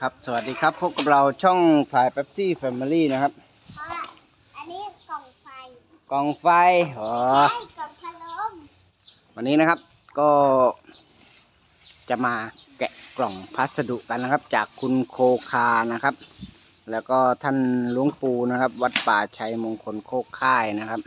ครับ สวัสดีครับ พบกับเราช่องพายเป๊ปซี่แฟมิลี่นะครับเพราะอันนี้กล่องไฟกองไฟอ๋อใช่กล่องพัดลมวันนี้นะครับก็จะมาแกะกล่องพัสดุกันนะครับ จากคุณโคคานะครับ แล้วก็ท่านหลวงปู่นะครับ วัดป่าชัยมงคลโคกค่ายนะครับ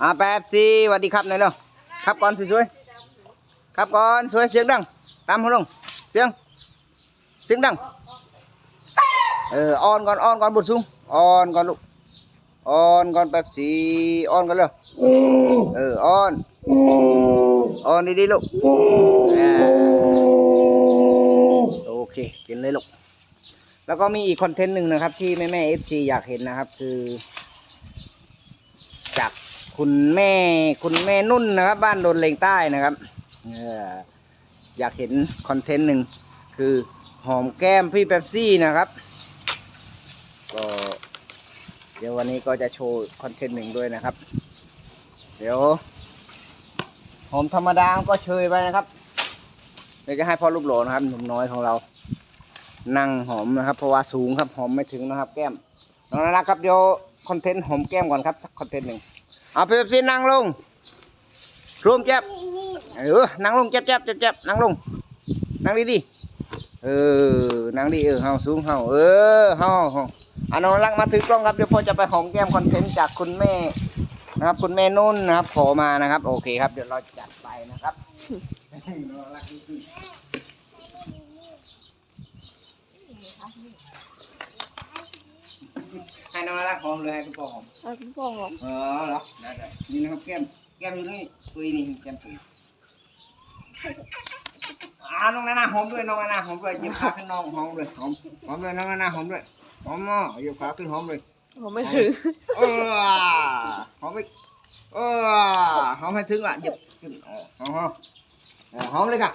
อ่าแป๊บซี่สวัสดีครับนายเร็วครับก่อนสวยๆครับก่อนสวยเสียงดังตามเขาลงเสียงเสียงดัง เออออนก่อนออนก่อนบุญสูงออนก่อนลูกออนก่อนแป๊บซี่ออนก่อนเร็วเออออนออนดีๆลูกโอเคกินเลยลูกแล้วก็มีอีกคอนเทนต์หนึ่งนะครับ ที่แม่แม่เอฟซีอยากเห็นนะครับ คือ จากคุณแม่คุณแม่นุ่นนะครับ บ้านโดนเลงใต้นะครับอยากเห็นคอนเทนต์หนึ่งคือหอมแก้มพี่เป๊ปซี่นะครับ เดี๋ยววันนี้ก็จะโชว์คอนเทนต์หนึ่งด้วยนะครับ เดี๋ยวหอมธรรมดาก็เชยไปนะครับเดี๋ยวจะให้พ่อรูปหลนะครับหนุ่มน้อยของเรา นั่งหอมนะครับ เพราะว่าสูงครับหอมไม่ถึงนะครับ แก้มน้องนะครับเดี๋ยวคอนเทนต์หอมแก้มก่อนครับสักคอนเทนต์หนึ่งเอาไปซีนั่งลงรวมเจ็บเออนั่งลงเจ็บเจ็บเจ็บเจ็บนั่งลง นั่งดีดีเออนั่งดีเออเฮาสูงเฮาเออเฮาเฮา อะน้องรักมาถือกล้องครับเดี๋ยวพ่อจะไปหอมแก้มคอนเทนต์จากคุณแม่นะครับ คุณแม่นุ่นนะครับขอมานะครับ โอเคครับ เดี๋ยวเราจัดไปนะครับให้น้องรักหอมเลยให้คุณพ่อหอมเอาคุณพ่อหอมเออเหรอได้ได้นี่นะครับแก้มแก้มอยู่นี่ปุยนี่แก้มปุยอ่าน้องนานาหอมด้วยน้องนานาหอมด้วยหยิบขาขึ้นน้องหอมเลยหอมหอมเลยน้องนานาหอมด้วยห อมอะหยิบขาขึ้นหอมเลยหอมไม่ถึง เออหอมไปเออหอมให้ถึงอะหยิบขึ้นอ๋อหอมหอมเออหอมเลยค่ะ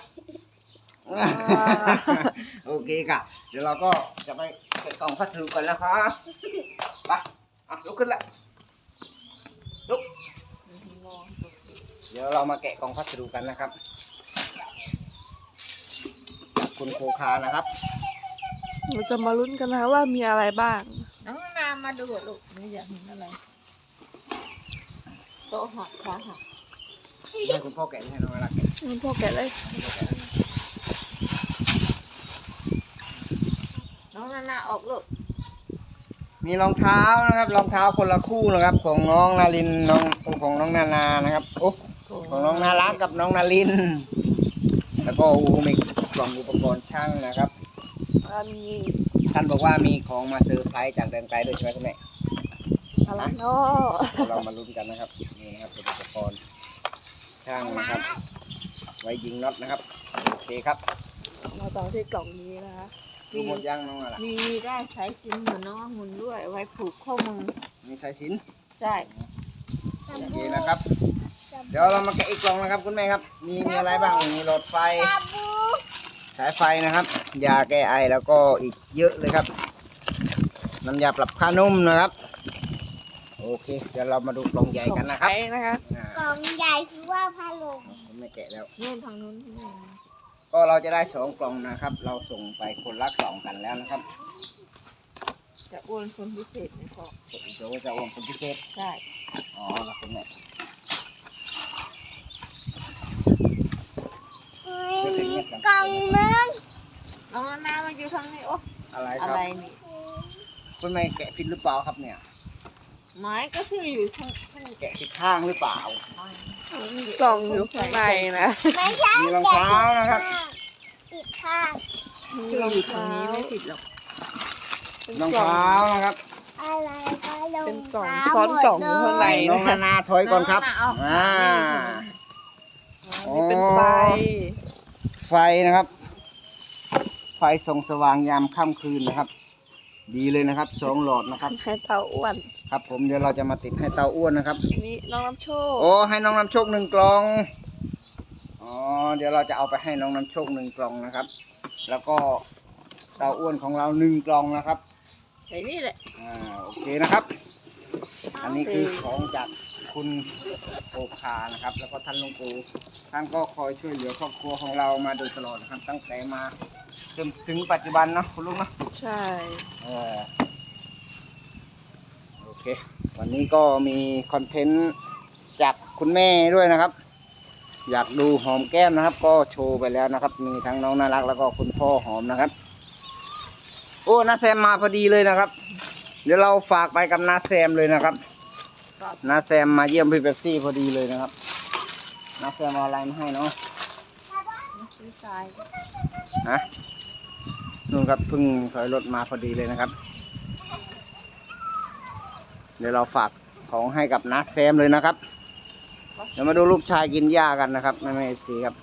โอเคค่ะ เดี๋ยวเราก็จะไปเก็บกล่องพัสดุกันแล้วครับไปอะลุกขึ้นละลุก เดี๋ยวเรามาแกะกล่องพัสดุกันนะครับจากคุณโคคานะครับ เราจะมาลุ้นกันนะว่ามีอะไรบ้าง น้องนามาดูลูกนี่อยากเห็นอะไรโต๊ะหักขาหักให้คุณพ่อแกะให้น้องเวลาแกะคุณพ่อแกะเลยน้องนานาออกลูกมีรองเท้านะครับรองเท้าคนละคู่นะครับ ของน้องนารินน้องของน้องนานานะครับโอ้ของน้องนารักกับน้องนาริน แล้วก็โอ้มีกล่องอุปกรณ์ช่างนะครับ อันนี้ท่านบอกว่ามีของมาเซอร์ไพรส์จากแดนไกลด้วยใช่ไหมคุณแม่อะไรเนาะเดี๋ยวเรามาลุ้นกันนะครับนี่นะครับเป็นอุปกรณ์ช่างนะครับ ไว้ยิงน็อตนะครับโอเคครับมาต่อที่กล่องนี้นะคะดูหมดยังน้องอะไรมีได้ใช้ชิ้นเหมือนน้ององุ่นด้วย ไว้ผูกข้อมือมีสายสิญจนใช่โอเคนะครับ เดี๋ยวเรามาแกะอีกกล่องนะครับคุณแม่ครับ มีมีอะไรบ้างมีหลอดไฟตาบู สายไฟนะครับ ยาแก้ไอแล้วก็อีกเยอะเลยครับน้ำยาปรับผ้านุ่มนะครับ โอเค เดี๋ยวเรามาดูกล่องใหญ่กันนะครับใช้นะคะอ่ากล่องใหญ่คือว่าพัดลมผมไม่แกะแล้ว นู่นทางนู้นที่นี่ก็เราจะได้สองกล่องนะครับ เราส่งไปคนละกล่องกันแล้วนะครับจะอ้วนคนพิเศษในคอเดี๋ยวจะโอนเป็นพิเศษใช่อ๋อครับคุณแม่ เฮ้ยกล่องนึง น้องนานามาอยู่ทางนี้โอ้ อะไรค อะ รับ ไร นี่คุณแม่แกะผิดหรือเปล่าครับเนี่ยไม้ก็คืออยู่ข้างข้างแกะผิดข้างหรือเปล่า กล่องอยู่ข้างในนะไม่ใช่มีรองเท้านะครับ อีกข้างคืออยู่ตรงนี้ไม่ผิดหรอกเป็นรองกล่องเท้านะครับ อะไรก็ลงเป็นกล่องท้าซ้อนกล่องอยู่ข้างในน้องนานาถอยก่อนครับน้งนาอ่าเอานี่เป็นไฟ ไฟนะครับ ไฟส่องสว่างยามค่ำคืนนะครับ ดีเลยนะครับสองหลอดนะครับ ให้เตาอ้วนครับ ผมเดี๋ยวเราจะมาติดให้เตาอ้วนนะครับ อันนี้น้องน้ำโชคโอ้ให้น้องน้ำโชคหนึ่งกล่อง อ๋อเดี๋ยวเราจะเอาไปให้น้องน้ำโชคหนึ่งกล่องนะครับ แล้วก็เตาอ้วนของเราหนึ่งกล่องนะครับ ไอ้นี่แหละอ่าโอเคนะครับ อันนี้คือของจากคุณโอคานะครับ แล้วก็ท่านหลุงปูท่านก็คอยช่วยเหลือครอบครัวของเรามาโดยตลอดนะครับ ตั้งแต่มา จนถึงปัจจุบันเนาะคุณลุงเนาะใช่ เออโอเค วันนี้ก็มีคอนเทนต์จากคุณแม่ด้วยนะครับ อยากดูหอมแก้มนะครับ ก็โชว์ไปแล้วนะครับ มีทั้งน้องน่ารักแล้วก็คุณพ่อหอมนะครับ โอ้นาแซมมาพอดีเลยนะครับ เดี๋ยวเราฝากไปกับนาแซมเลยนะครับนาแซมมาเยี่ยมพี่เป๊ปซี่พอดีเลยนะครับนาแซมเอาอะไรมาให้เนาะซื้อทรายนะ นู่นครับเพิ่งถอยรถมาพอดีเลยนะครับ เดี๋ยวเราฝากของให้กับนาแซมเลยนะครับ เดี๋ยวมาดูลูกชายกินหญ้ากันนะครับไม่ไม่สีครับ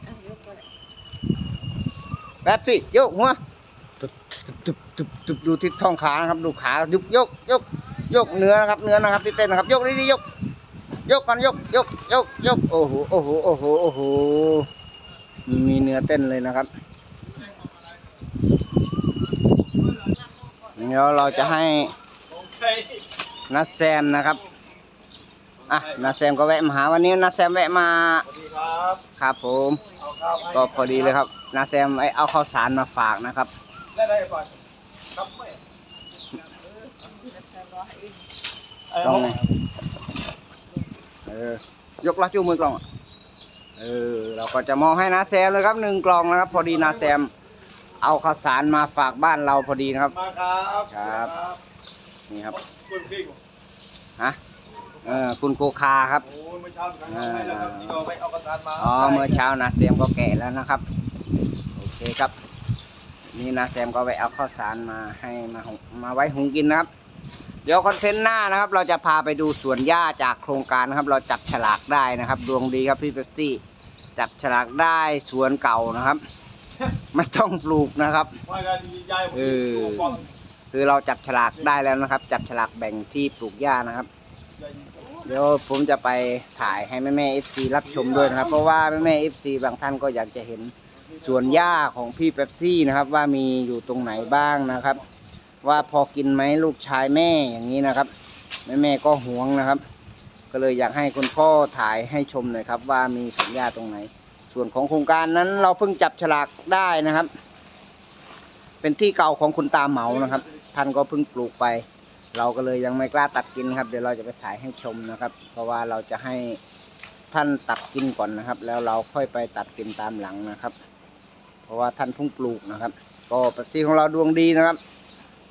แป๊บสิยกหัวตึบตึบตึบตึบดูทิศท้องขานะครับ ดูขายุกยกยกยกเนื้อนะครับ เนื้อนะครับที่เต้นนะครับ ยกนี่ยก ยกกันยกยกยกยกโอ้โหโอ้โหโอ้โหโอ้โหมีเนื้อเต้นเลยนะครับ เดี๋ยวเราจะให้นัดแซมนะครับอะนัดแซมก็แวะมาหาวันนี้นัดแซมแวะมาสวัสดีครับครับผมเอาข้าวให้ก็พอดีเลยครับนาแซมไอเอาข้าวสารมาฝากนะครับได้ได้ก่อนครับไม่ไอ้กล้องห้องไงเออยกละจูมือกล้องอะเออ เราก็จะมองให้นาแซมเลยครับหนึ่งกล่องนะครับ พอดีนาแซม เอาข้าวสารมาฝากบ้านเราพอดีนะครับ มาครับครับ นี่ครับคุณพี่ฮะเออคุณโกคาครับโอ้ยเมื่อเช้าสั่งให้แล้วครับนี่ก็ไปเอากระดานมาอ๋อเมื่อเช้านาแซมก็แก่แล้วนะครับ โอเคครับ นี่นาแซมก็ไปเอาข้าวสารมาให้มาหุงมาไว้หุงกินนะครับ เดี๋ยวคอนเทนต์หน้านะครับ เราจะพาไปดูสวนหญ้าจากโครงการนะครับ เราจับฉลากได้นะครับ ดวงดีครับพี่เป๊ปซี่จับฉลากได้สวนเก่านะครับ ไม่ต้องปลูกนะครับ ว่ากันยายผมเออดูบอลคือเราจับฉลากได้แล้วนะครับ จับฉลากแบ่งที่ปลูกหญ้านะครับเดี๋ยวผมจะไปถ่ายให้แม่แม่เอฟซีรับชมด้วยนะครับ เพราะว่าแม่แม่เอฟซีบางท่านก็อยากจะเห็นสวนหญ้าของพี่เป๊ปซี่นะครับ ว่ามีอยู่ตรงไหนบ้างนะครับ ว่าพอกินไหมลูกชายแม่อย่างนี้นะครับ แม่แม่ก็หวงนะครับ ก็เลยอยากให้คุณพ่อถ่ายให้ชมหน่อยครับ ว่ามีสวนหญ้าตรงไหน ส่วนของโครงการนั้นเราเพิ่งจับฉลากได้นะครับ เป็นที่เก่าของคุณตาเหมานะครับ ท่านก็เพิ่งปลูกไป เราก็เลยยังไม่กล้าตัดกินครับ เดี๋ยวเราจะไปถ่ายให้ชมนะครับ เพราะว่าเราจะให้ท่านตัดกินก่อนนะครับ แล้วเราค่อยไปตัดกินตามหลังนะครับ เพราะว่าท่านเพิ่งปลูกนะครับ ก็ปฏิของเราดวงดีนะครับ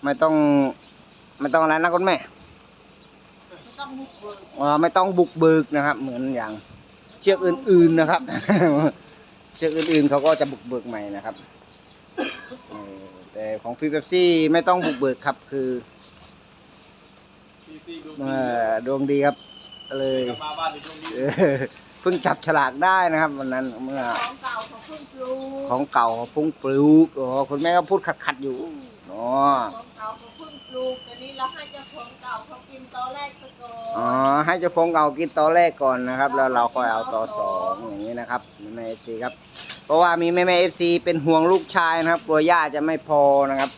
ไม่ต้องไม่ต้องอะไรนะคุณแม่อ่าไม่ต้องบุกเบิกนะครับ เหมือนอย่าง เชือกอื่น ๆนะครับ เชือกอื่นๆเขาก็จะบุกเบิกใหม่นะครับแต่ของพีเป๊ปซี่ไม่ต้องบุกเบิกครับคือดวงดีครับก็เลยเพิ่งจับฉลากได้นะครับวันนั้นเมื่อของเก่าของพิ่งปลูกของเก่าขาเพุ่งปลูกอ๋อคุณแม่ก็พูดขัดขัดอยู่อ๋อของเก่าขาเพิ่ง ลูกแต่นี้เราให้เจ้าของเก่าเขากินตอนแรกซะก่อน อ๋อให้เจ้าของเก่ากินตอนแรกก่อนนะครับ แล้วเราค่อยเอาต่อสองอย่างนี้นะครับแม่เอฟซีครับ เพราะว่ามีแม่แม่เอฟซีเป็นห่วงลูกชายนะครับกลัวหญ้าจะไม่พอนะครับ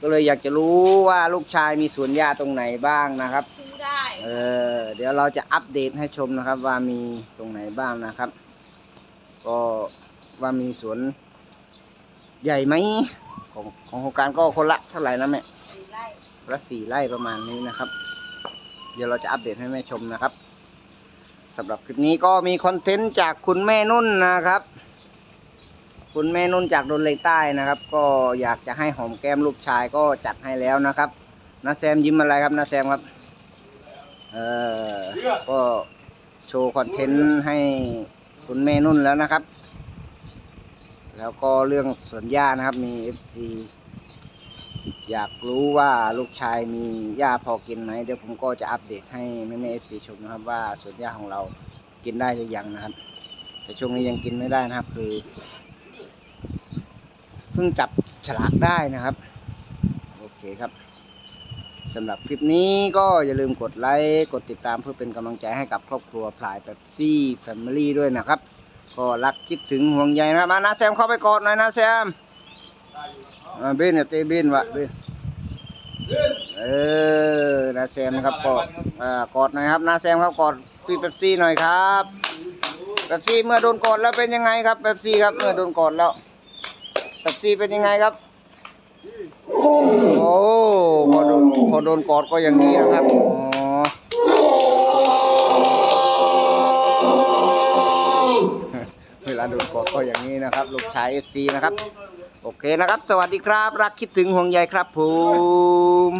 ก็เลยอยากจะรู้ว่าลูกชายมีสวนหญ้าตรงไหนบ้างนะครับ ซื้อได้เออเดี๋ยวเราจะอัปเดตให้ชมนะครับ ว่ามีตรงไหนบ้างนะครับ ก็ว่ามีสวนใหญ่ไหมของของโครงการก็คนละเท่าไหร่นะแม่สี่ไร่คน ละสี่ไร่ประมาณนี้นะครับ เดี๋ยวเราจะอัปเดตให้แม่ชมนะครับสำหรับคลิปนี้ก็มีคอนเทนต์จากคุณแม่นุ่นนะครับ คุณแม่นุ่นจากดนเลยใต้นะครับ ก็อยากจะให้หอมแก้มลูกชายก็จัดให้แล้วนะครับนาแซมยิ้มอะไรครับนาแซมครับเออก็โชว์คอนเทนต์ให้คุณแม่นุ่นแล้วนะครับ แล้วก็เรื่องสวนหญ้านะครับมีเอยากรู้ว่าลูกชายมีหญ้าพอกินไหมเดี๋ยวผมก็จะอัปเดตให้แม่แม่เอฟซีชมนะครับว่าสวนหญ้าของเรากินได้หรือยังนะครับแต่ช่วงนี้ยังกินไม่ได้นะครับ คือเพิ่งจับฉลากได้นะครับ โอเคครับสำหรับคลิปนี้ก็อย่าลืมกดไลค์กดติดตามเพื่อเป็นกำลังใจให้กับครอบครัวพลายแบบซี่แฟมิลี่ด้วยนะครับ ก็รักคิดถึงห่วงใยนะครับมานะแซมเข้าไปกอดหน่อยนะแซม บินเนี่ยตีบินวะบินเออนาแซมนะครับกอดอ่ากอดหน่อยครับนาแซมครับกอดพี่เป๊ปซี่หน่อยครับเป๊ปซี่เมื่อโดนกอดแล้วเป็นยังไงครับเป๊ปซี่ครับเมื่อโดนกอดแล้วเป๊ปซี่เป็นยังไงครับโอ้พอโดนพอโดนกอดก็อย่างนี้นะครับเวลาโดนกอดก็อย่างนี้นะครับ ลูกชายเอฟซีนะครับ โอเคนะครับ สวัสดีครับ รักคิดถึงห่วงใยครับผม